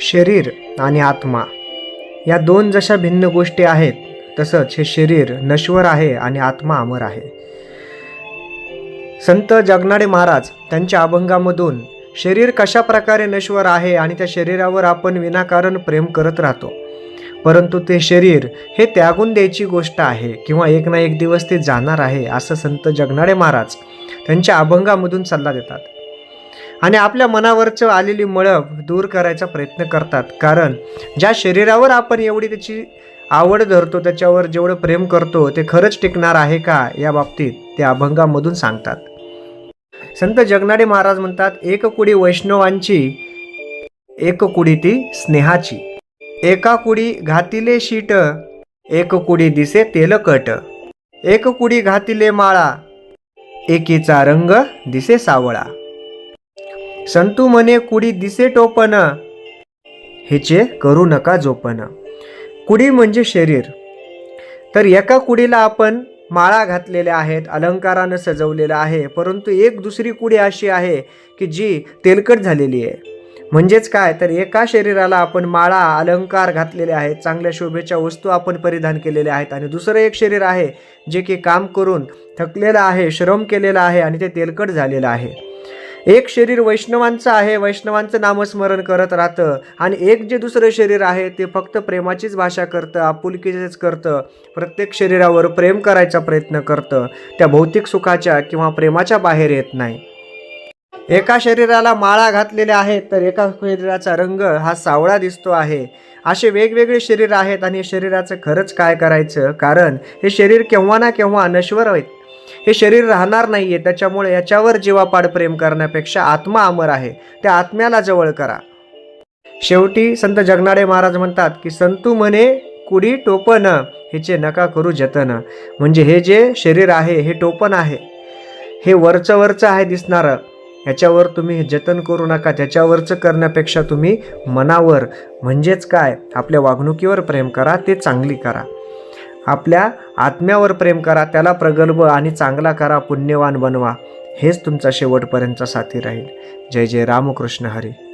शरीर आणि आत्मा. या दोन जशा भिन्न गोष्टी आहेत तसंच हे शरीर नश्वर आहे आणि आत्मा अमर आहे. संत जगनाडे महाराज त्यांच्या अभंगामधून शरीर कशा प्रकारे नश्वर आहे आणि त्या शरीरावर आपण विनाकारण प्रेम करत राहतो? परंतु ते शरीर हे त्यागून द्यायची गोष्ट आहे किंवा एक ना एक दिवस ते जाणार आहे असं संत जगनाडे महाराज त्यांच्या अभंगामधून सल्ला देतात. आणि आपल्या मनावरचं आलेली मळब दूर करायचा प्रयत्न करतात. कारण ज्या शरीरावर आपण एवढी त्याची आवड धरतो त्याच्यावर जेवढं प्रेम करतो ते खरंच टिकणार आहे का या बाबतीत ते अभंगामधून सांगतात. संत जगनाडे महाराज म्हणतात एक कुडी वैष्णवांची एक कुडी ती स्नेहाची. एका कुडी घातिले शीट एक कुडी दिसे तेलकट एक कुडी घातिले माळा एकीचा रंग दिसे सावळा. संतू म्हणे कुडी दिसे टोपन हिचे करू नका जोपन कुडी म्हणजे शरीर. तर एका कुडीला आपण माळा घातलेल्या आहेत अलंकारानं सजवलेलं आहे परंतु एक दुसरी कुडी अशी आहे की जी तेलकट झालेली आहे. म्हणजेच काय? तर एका शरीराला आपण माळा अलंकार घातलेले आहेत चांगल्या शोभेच्या वस्तू आपण परिधान केलेल्या आहेत आणि दुसरं एक शरीर आहे जे की काम करून थकलेलं आहे श्रम केलेला आहे आणि ते तेलकट झालेलं आहे. एक शरीर वैष्णवांचं आहे वैष्णवांचं नामस्मरण करत राहतं. आणि एक जे दुसरं शरीर आहे ते फक्त प्रेमाचीच भाषा करतं आपुलकीचेच करतं. प्रत्येक शरीरावर प्रेम करायचा प्रयत्न करतं. त्या भौतिक सुखाच्या किंवा प्रेमाच्या बाहेर येत नाही. एका शरीराला माळा घातलेल्या आहेत तर एका शरीराचा रंग हा सावळा दिसतो आहे. असे वेगवेगळे शरीर आहेत आणि शरीराचं खरंच काय करायचं? कारण हे शरीर केव्हा ना केव्हा नश्वर आहेत. हे शरीर राहणार नाही आहे त्याच्यामुळे याच्यावर जीवापाड प्रेम करण्यापेक्षा आत्मा अमर आहे त्या आत्म्याला जवळ करा. शेवटी संत जगनाडे महाराज म्हणतात की संतू म्हणे कुडी टोपन हेचे नका करू जतन. म्हणजे हे जे शरीर आहे हे टोपण आहे. हे वरचं वरचं आहे दिसणारं. ह्याच्यावर तुम्ही जतन करू नका त्याच्यावरचं करण्यापेक्षा तुम्ही मनावर. म्हणजेच काय? आपल्या वागणुकीवर प्रेम करा ते चांगली करा. आपल्या आत्म्यावर प्रेम करा त्याला प्रगल्भ आणि चांगला करा पुण्यवान बनवा. हेच तुमचा शेवटपर्यंतचा साथी राहील. जय जय रामकृष्ण हरी.